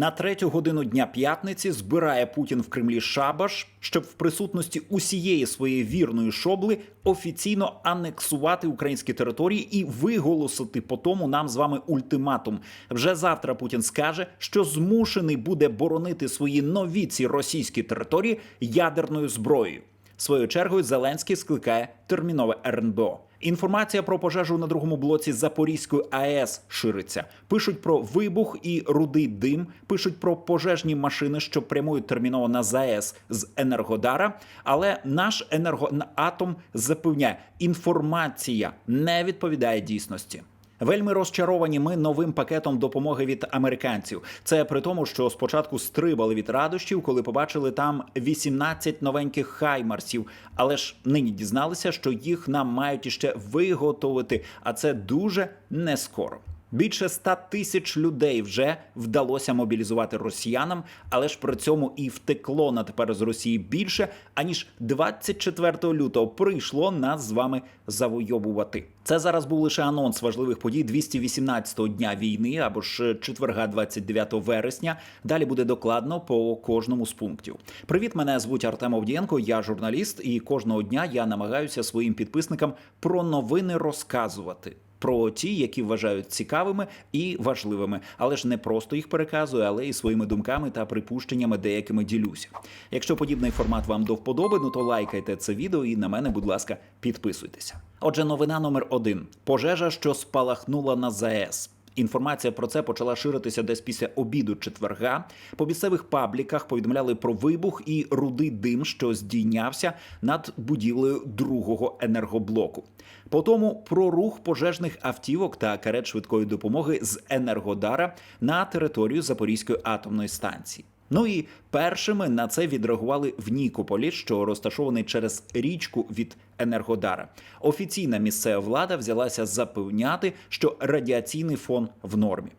На третю годину дня п'ятниці збирає Путін в Кремлі шабаш, щоб в присутності усієї своєї вірної шобли офіційно анексувати українські території і виголосити по тому нам з вами ультиматум. Вже завтра Путін скаже, що змушений буде боронити свої нові ці російські території ядерною зброєю. Своєю чергою Зеленський скликає термінове РНБО. Інформація про пожежу на другому блоці Запорізької АЕС шириться. Пишуть про вибух і рудий дим. Пишуть про пожежні машини, що прямують терміново на ЗАЕС з Енергодара. Але наш енергоатом запевняє, інформація не відповідає дійсності. Вельми розчаровані ми новим пакетом допомоги від американців. Це при тому, що спочатку стрибали від радощів, коли побачили там 18 новеньких хаймарсів. Але ж нині дізналися, що їх нам мають іще виготовити, а це дуже не скоро. Більше ста тисяч людей вже вдалося мобілізувати росіянам, але ж при цьому і втекло на тепер з Росії більше, аніж 24 лютого прийшло нас з вами завойовувати. Це зараз був лише анонс важливих подій 218-го дня війни або ж четверга, 29 вересня. Далі буде докладно по кожному з пунктів. Привіт, мене звуть Артем Овдієнко, я журналіст, і кожного дня я намагаюся своїм підписникам про новини розказувати про ті, які вважають цікавими і важливими, але ж не просто їх переказую, але і своїми думками та припущеннями деякими ділюся. Якщо подібний формат вам до вподоби, ну то лайкайте це відео і на мене, будь ласка, підписуйтеся. Отже, новина номер один: пожежа, що спалахнула на ЗАЕС. Інформація про це почала ширитися десь після обіду четверга. По місцевих пабліках повідомляли про вибух і рудий дим, що здійнявся над будівлею другого енергоблоку. По тому про рух пожежних автівок та карет швидкої допомоги з Енергодара на територію Запорізької атомної станції. Ну і першими на це відреагували в Нікополі, що розташований через річку від Енергодара. Офіційна місцева влада взялася запевняти, що радіаційний фон в нормі.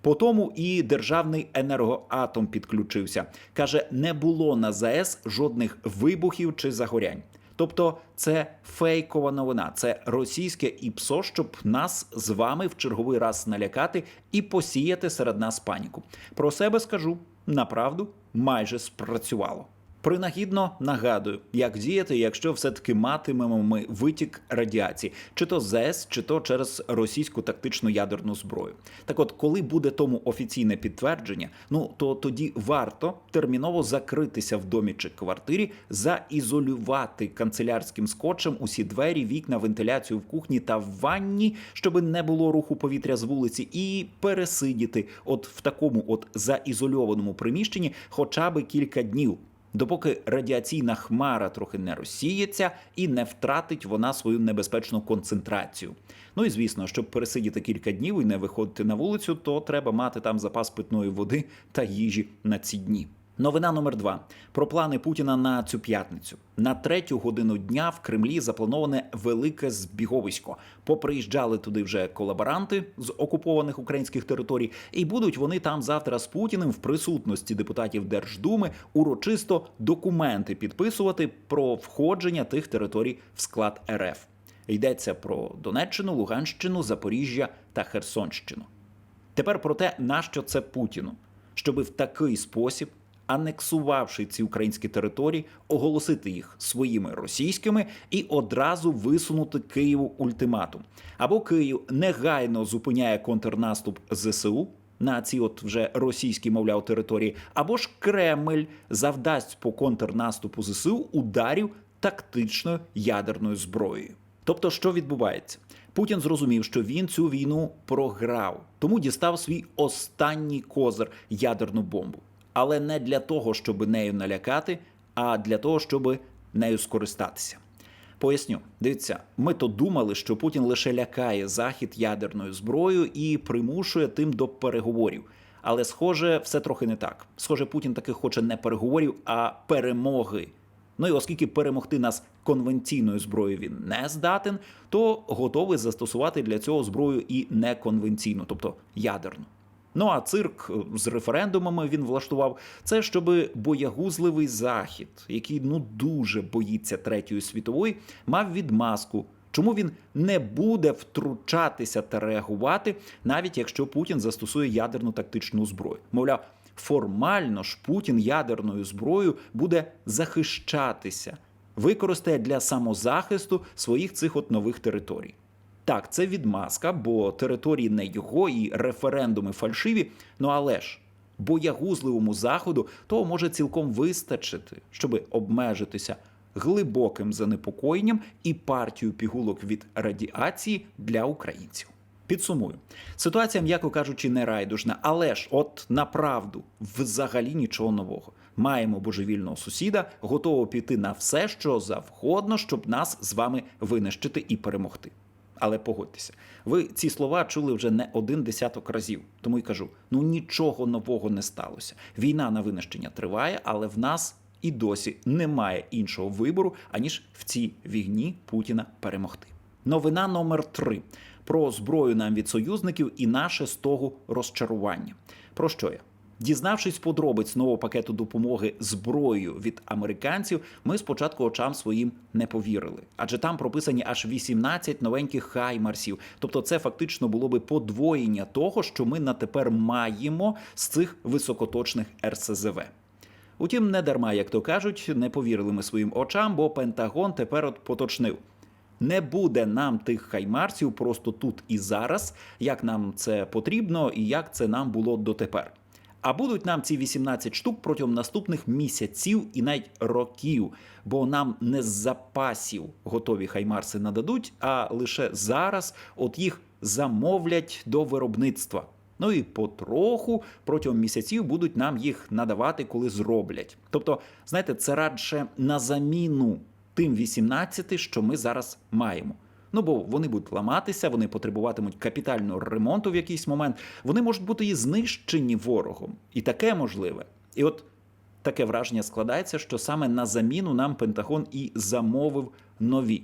По тому і державний енергоатом підключився. каже, не було на ЗАЕС жодних вибухів чи загорянь. Тобто це фейкова новина, це російське ІПСО, щоб нас з вами в черговий раз налякати і посіяти серед нас паніку. Про себе скажу направду майже спрацювало. Принагідно нагадую, як діяти, якщо все-таки матимемо ми витік радіації, чи то ЗЕС, чи то через російську тактичну ядерну зброю. Так, от, коли буде тому офіційне підтвердження, ну то тоді варто терміново закритися в домі чи квартирі, заізолювати канцелярським скотчем усі двері, вікна, вентиляцію в кухні та в ванні, щоб не було руху повітря з вулиці, і пересидіти, от в такому от заізольованому приміщенні, хоча би кілька днів допоки радіаційна хмара трохи не розсіється і не втратить вона свою небезпечну концентрацію. Ну і звісно, щоб пересидіти кілька днів і не виходити на вулицю, то треба мати там запас питної води та їжі на ці дні. Новина номер два про плани Путіна на цю п'ятницю. На третю годину дня в Кремлі заплановане велике збіговисько. Поприїжджали туди вже колаборанти з окупованих українських територій, і будуть вони там завтра з Путіним в присутності депутатів Держдуми урочисто документи підписувати про входження тих територій в склад РФ. Йдеться про Донеччину, Луганщину, Запоріжжя та Херсонщину. Тепер про те, нащо це Путіну, щоби в такий спосіб анексувавши ці українські території, оголосити їх своїми російськими і одразу висунути Києву ультиматум. Або Київ негайно зупиняє контрнаступ ЗСУ. На ці от вже російські, мовляв, території, або ж Кремль завдасть по контрнаступу ЗСУ ударів тактичною ядерною зброєю. Тобто, що відбувається? Путін зрозумів, що він цю війну програв, тому дістав свій останній козир ядерну бомбу але не для того, щоб нею налякати, а для того, щоб нею скористатися. Поясню, дивіться, ми то думали, що Путін лише лякає захід ядерною зброєю і примушує тим до переговорів. Але, схоже, все трохи не так. Схоже, Путін таки хоче не переговорів, а перемоги. Ну і оскільки перемогти нас конвенційною зброєю він не здатен, то готовий застосувати для цього зброю і неконвенційну, тобто ядерну. Ну а цирк е, з референдумами він влаштував це, щоб боягузливий захід, який ну дуже боїться третьої світової, мав відмазку. Чому він не буде втручатися та реагувати, навіть якщо Путін застосує ядерну тактичну зброю? Мовляв, формально ж Путін ядерною зброєю буде захищатися, використає для самозахисту своїх цих от нових територій. Так, це відмазка, бо території не його і референдуми фальшиві. Ну але ж боягузливому заходу того може цілком вистачити, щоб обмежитися глибоким занепокоєнням і партію пігулок від радіації для українців. Підсумую, ситуація, м'яко кажучи, не райдужна, але ж, от направду, взагалі нічого нового. Маємо божевільного сусіда, готового піти на все, що завгодно, щоб нас з вами винищити і перемогти. Але погодьтеся, ви ці слова чули вже не один десяток разів. Тому й кажу: ну нічого нового не сталося. Війна на винищення триває, але в нас і досі немає іншого вибору, аніж в цій війні Путіна перемогти. Новина номер три про зброю нам від союзників і наше з того розчарування. Про що я? Дізнавшись подробиць нового пакету допомоги зброєю від американців, ми спочатку очам своїм не повірили, адже там прописані аж 18 новеньких хаймарсів. Тобто, це фактично було би подвоєння того, що ми на тепер маємо з цих високоточних РСЗВ. Утім, не дарма, як то кажуть, не повірили ми своїм очам, бо Пентагон тепер от поточнив. Не буде нам тих хаймарсів просто тут і зараз, як нам це потрібно і як це нам було дотепер. А будуть нам ці 18 штук протягом наступних місяців і навіть років, бо нам не з запасів готові хаймарси нададуть, а лише зараз от їх замовлять до виробництва. Ну і потроху протягом місяців будуть нам їх надавати, коли зроблять. Тобто, знаєте, це радше на заміну тим 18, що ми зараз маємо. Ну бо вони будуть ламатися, вони потребуватимуть капітального ремонту в якийсь момент. Вони можуть бути і знищені ворогом, і таке можливе. І от таке враження складається, що саме на заміну нам Пентагон і замовив нові.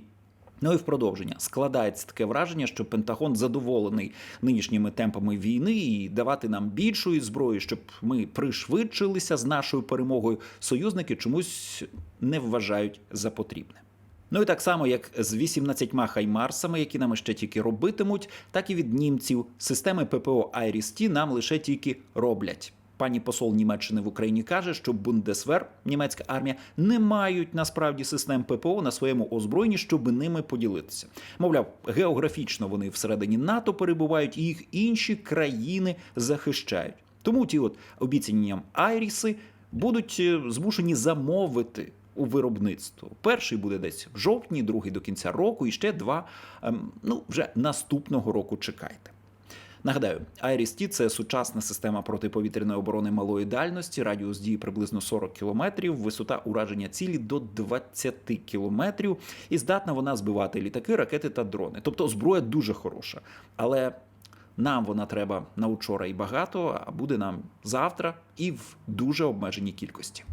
Ну і в продовження складається таке враження, що Пентагон задоволений нинішніми темпами війни і давати нам більшої зброї, щоб ми пришвидшилися з нашою перемогою. Союзники чомусь не вважають за потрібне. Ну і так само, як з 18 хаймарсами, які нам ще тільки робитимуть, так і від німців системи ППО Айріс-Ті нам лише тільки роблять. Пані посол Німеччини в Україні каже, що Бундесвер, німецька армія, не мають насправді систем ППО на своєму озброєнні, щоб ними поділитися. Мовляв, географічно вони всередині НАТО перебувають, і їх інші країни захищають. Тому ті от обіцянням Айріси будуть е, змушені замовити у виробництво. Перший буде десь в жовтні, другий до кінця року, і ще два ем, ну вже наступного року чекайте. Нагадаю, IRIS-T – це сучасна система протиповітряної оборони малої дальності, радіус дії приблизно 40 кілометрів, висота ураження цілі до 20 кілометрів, і здатна вона збивати літаки, ракети та дрони. Тобто зброя дуже хороша. Але нам вона треба на учора і багато, а буде нам завтра і в дуже обмеженій кількості.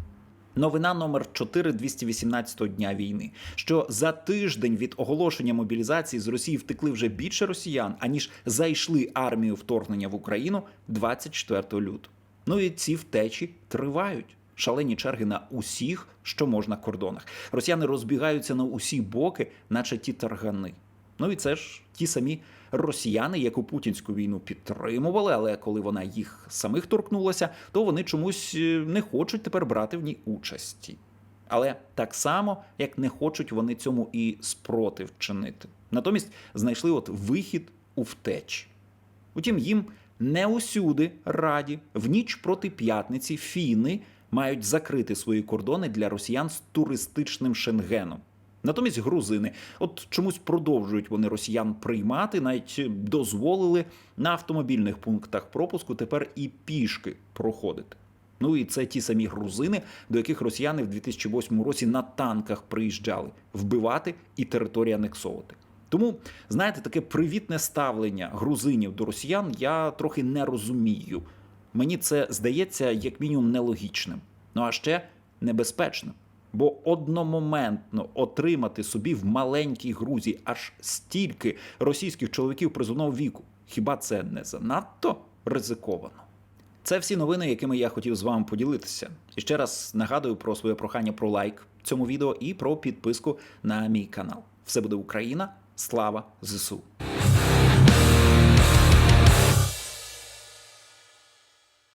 Новина номер 4 218 дня війни. Що за тиждень від оголошення мобілізації з Росії втекли вже більше росіян, аніж зайшли армію вторгнення в Україну 24 лютого. Ну і ці втечі тривають. Шалені черги на усіх, що можна кордонах. Росіяни розбігаються на усі боки, наче ті таргани. Ну і це ж ті самі росіяни, яку путінську війну підтримували, але коли вона їх самих торкнулася, то вони чомусь е, не хочуть тепер брати в ній участі. Але так само, як не хочуть вони цьому і спротив чинити. Натомість знайшли от вихід у втечі. Утім, їм не усюди раді в ніч проти п'ятниці фіни мають закрити свої кордони для росіян з туристичним шенгеном. Натомість грузини, от чомусь продовжують вони росіян приймати, навіть дозволили на автомобільних пунктах пропуску тепер і пішки проходити. Ну і це ті самі грузини, до яких росіяни в 2008 році на танках приїжджали вбивати і території анексовувати. Тому, знаєте, таке привітне ставлення грузинів до росіян я трохи не розумію. Мені це здається як мінімум нелогічним, ну а ще небезпечним. Бо одномоментно отримати собі в маленькій Грузії аж стільки російських чоловіків призовного віку. Хіба це не занадто ризиковано? Це всі новини, якими я хотів з вами поділитися. І ще раз нагадую про своє прохання про лайк цьому відео і про підписку на мій канал. Все буде Україна, слава ЗСУ.